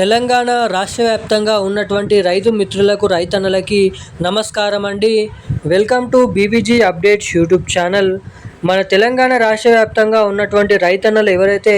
తెలంగాణ రాష్ట్ర వ్యాప్తంగా ఉన్నటువంటి రైతు మిత్రులకు రైతన్నలకి నమస్కారం అండి. Welcome to BBG updates YouTube channel. మన తెలంగాణ రాష్ట్ర వ్యాప్తంగా ఉన్నటువంటి రైతన్నలు ఎవరైతే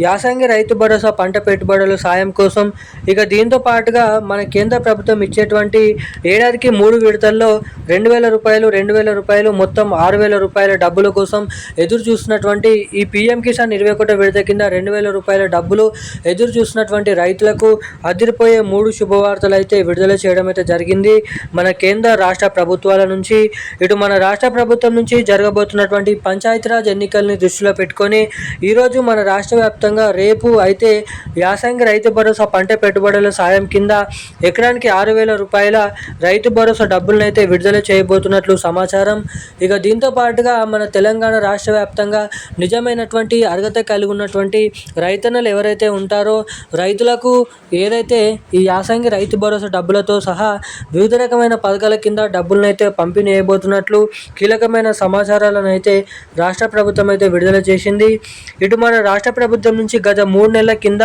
యాసంగి రైతు భరోసా పంట పెట్టుబడుల సాయం కోసం ఇక దీంతో పాటుగా మన కేంద్ర ప్రభుత్వం ఇచ్చేటువంటి ఏడాదికి మూడు విడతల్లో రెండు వేల రూపాయలు రెండు వేల రూపాయలు మొత్తం ఆరు వేల రూపాయల డబ్బుల కోసం ఎదురు చూస్తున్నటువంటి ఈ పీఎం కిసాన్ ఇరవై ఒకటో విడత కింద రెండు వేల రూపాయల డబ్బులు ఎదురు చూస్తున్నటువంటి రైతులకు అదిరిపోయే మూడు శుభవార్తలు అయితే విడుదల చేయడం అయితే జరిగింది. మన కేంద్ర రాష్ట్ర ప్రభుత్వాల నుంచి ఇటు మన రాష్ట్ర ప్రభుత్వం నుంచి జరగబోతున్నటువంటి పంచాయతీరాజ్ ఎన్నికల్ని దృష్టిలో పెట్టుకొని ఈరోజు మన రాష్ట్ర వ్యాప్తంగా రేపు అయితే యాసంగి రైతు భరోసా పంట పెట్టుబడుల సాయం కింద ఎకరానికి ఆరు వేల రూపాయల రైతు భరోసా డబ్బులను అయితే విడుదల చేయబోతున్నట్లు సమాచారం. ఇక దీంతో పాటుగా మన తెలంగాణ రాష్ట్ర వ్యాప్తంగా నిజమైనటువంటి అర్హత కలిగి ఉన్నటువంటి రైతన్నలు ఎవరైతే ఉంటారో రైతులకు ఏదైతే ఈ యాసంగి రైతు భరోసా డబ్బులతో సహా వివిధ రకమైన పథకాల కింద డబ్బులను అయితే పంపిణీ చేయబోతున్నట్లు కీలకమైన సమాచారాలను అయితే రాష్ట్ర ప్రభుత్వం అయితే విడుదల చేసింది. ఇటు మన రాష్ట్ర ప్రభుత్వం నుంచి గత మూడు నెలల కింద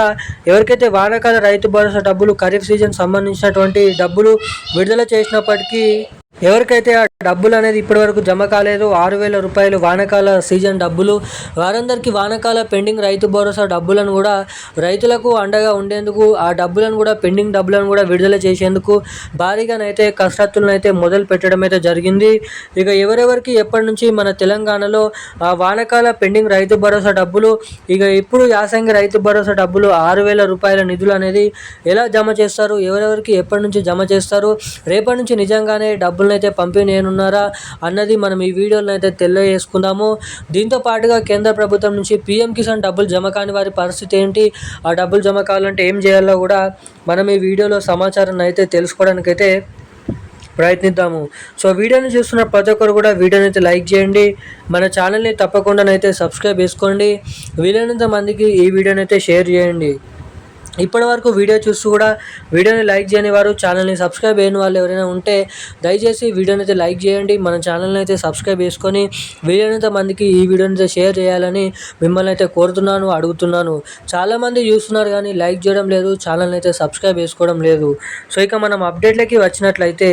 ఎవరికైతే వానాకాల రైతు భరోసా డబ్బులు ఖరీఫ్ సీజన్ సంబంధించినటువంటి డబ్బులు విడుదల చేసినప్పటికీ ఎవరికైతే ఆ డబ్బులు అనేది ఇప్పటివరకు జమ కాలేదు ఆరు వేల రూపాయలు వానకాల సీజన్ డబ్బులు వారందరికీ వానకాల పెండింగ్ రైతు భరోసా డబ్బులను కూడా రైతులకు అండగా ఉండేందుకు ఆ డబ్బులను కూడా పెండింగ్ డబ్బులను కూడా విడుదల చేసేందుకు భారీగానైతే కసరత్తులను అయితే మొదలు పెట్టడం అయితే జరిగింది. ఇక ఎవరెవరికి ఎప్పటి నుంచి మన తెలంగాణలో ఆ వానకాల పెండింగ్ రైతు భరోసా డబ్బులు ఇక ఇప్పుడు యాసంగి రైతు భరోసా డబ్బులు ఆరు వేల రూపాయల నిధులు అనేది ఎలా జమ చేస్తారు ఎవరెవరికి ఎప్పటి నుంచి జమ చేస్తారు రేపటి నుంచి నిజంగానే డబ్బులు డబ్బులను అయితే పంపిణీ అన్నది మనం ఈ వీడియోలో అయితే తెలియజేసుకుందాము. దీంతో పాటుగా కేంద్ర ప్రభుత్వం నుంచి పీఎం కిసాన్ డబ్బులు జమ కాని వారి పరిస్థితి ఏంటి? ఆ డబ్బులు జమ కావాలంటే ఏం చేయాలో కూడా మనం ఈ వీడియోలో సమాచారాన్ని అయితే తెలుసుకోవడానికైతే ప్రయత్నిద్దాము. సో వీడియోని చూస్తున్న ప్రతి ఒక్కరు కూడా వీడియోని అయితే లైక్ చేయండి. మన ఛానల్ని తప్పకుండానైతే సబ్స్క్రైబ్ చేసుకోండి. వీలైనంత మందికి ఈ వీడియోని అయితే షేర్ చేయండి. ఇప్పటి వరకు వీడియో చూస్తూ కూడా వీడియోని లైక్ చేయని వారు ఛానల్ని సబ్స్క్రైబ్ చేయని వాళ్ళు ఎవరైనా ఉంటే దయచేసి వీడియోని అయితే లైక్ చేయండి. మన ఛానల్ని అయితే సబ్స్క్రైబ్ చేసుకొని వీలైనంత మందికి ఈ వీడియోని అయితే షేర్ చేయాలని మిమ్మల్ని అయితే కోరుతున్నాను అడుగుతున్నాను. చాలామంది చూస్తున్నారు కానీ లైక్ చేయడం లేదు ఛానల్ని అయితే సబ్స్క్రైబ్ చేసుకోవడం లేదు. సో ఇక మనం అప్డేట్లకి వచ్చినట్లయితే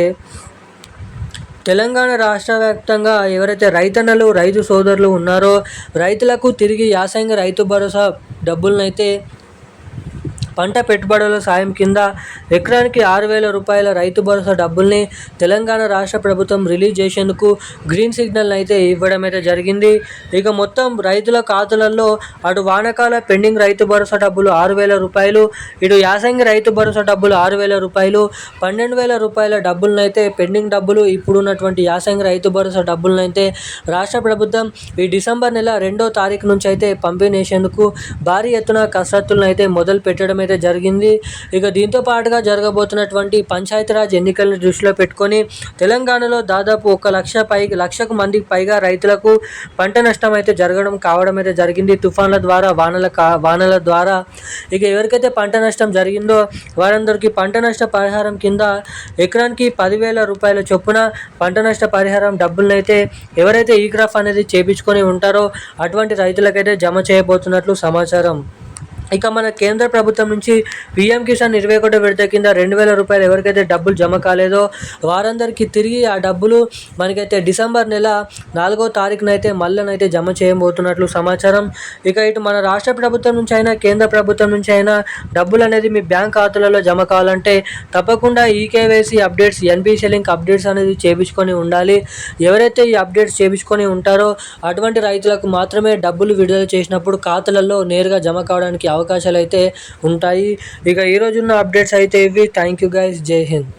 తెలంగాణ రాష్ట్ర వ్యాప్తంగా ఎవరైతే రైతన్నలు రైతు సోదరులు ఉన్నారో రైతులకు తిరిగి యాసంగి రైతు భరోసా డబ్బులనైతే పంట పెట్టుబడుల సాయం కింద ఎకరానికి ఆరు వేల రూపాయల రైతు భరోసా డబ్బుల్ని తెలంగాణ రాష్ట్ర ప్రభుత్వం రిలీజ్ చేసేందుకు గ్రీన్ సిగ్నల్ అయితే ఇవ్వడం అయితే జరిగింది. ఇక మొత్తం రైతుల ఖాతాలలో అటు వానకాల పెండింగ్ రైతు భరోసా డబ్బులు ఆరు వేల రూపాయలు ఇటు యాసంగి రైతు భరోసా డబ్బులు ఆరు వేల రూపాయలు పన్నెండు వేల రూపాయల డబ్బులను అయితే పెండింగ్ డబ్బులు ఇప్పుడున్నటువంటి యాసంగి రైతు భరోసా డబ్బులను అయితే రాష్ట్ర ప్రభుత్వం ఈ డిసెంబర్ నెల రెండో తారీఖు నుంచి అయితే పంపిణీ చేసేందుకు భారీ ఎత్తున కసరత్తులను అయితే మొదలు పెట్టడమే అయితే జరిగింది ఇక దీంతో పాటుగా జరగబోతున్నటువంటి పంచాయతీరాజ్ ఎన్నికలను దృష్టిలో పెట్టుకొని తెలంగాణలో దాదాపు ఒక లక్ష పై లక్షకు మందికి పైగా రైతులకు పంట నష్టం అయితే జరగడం కావడం అయితే జరిగింది. తుఫాన్ల ద్వారా వానల కా వానల ద్వారా. ఇక ఎవరికైతే పంట నష్టం జరిగిందో వారందరికీ పంట నష్ట పరిహారం కింద ఎకరానికి పదివేల రూపాయల చొప్పున పంట నష్ట పరిహారం డబ్బులనైతే ఎవరైతే ఈ క్రాఫ్ అనేది చేపించుకొని ఉంటారో అటువంటి రైతులకైతే జమ చేయబోతున్నట్లు సమాచారం. ఇక మన కేంద్ర ప్రభుత్వం నుంచి పీఎం కిసాన్ ఇరవై ఒకటో విడత కింద రెండు వేల రూపాయలు ఎవరికైతే డబ్బులు జమ కాలేదో వారందరికీ తిరిగి ఆ డబ్బులు మనకైతే డిసెంబర్ నెల నాలుగో తారీఖునైతే మళ్ళనైతే జమ చేయబోతున్నట్లు సమాచారం. ఇక ఇటు మన రాష్ట్ర ప్రభుత్వం నుంచి అయినా కేంద్ర ప్రభుత్వం నుంచి అయినా డబ్బులు అనేది మీ బ్యాంక్ ఖాతాలలో జమ కావాలంటే తప్పకుండా eKYC updates NBC link updates అనేది చేపించుకొని ఉండాలి. ఎవరైతే ఈ అప్డేట్స్ చేపించుకొని ఉంటారో అటువంటి రైతులకు మాత్రమే డబ్బులు విడుదల చేసినప్పుడు ఖాతాలలో నేరుగా జమ కావడానికి అవకాశాలు అయితే ఉంటాయి. ఇక ఈరోజున్న అప్డేట్స్ అయితే ఇవి. థ్యాంక్ యూ గైస్ జై హింద్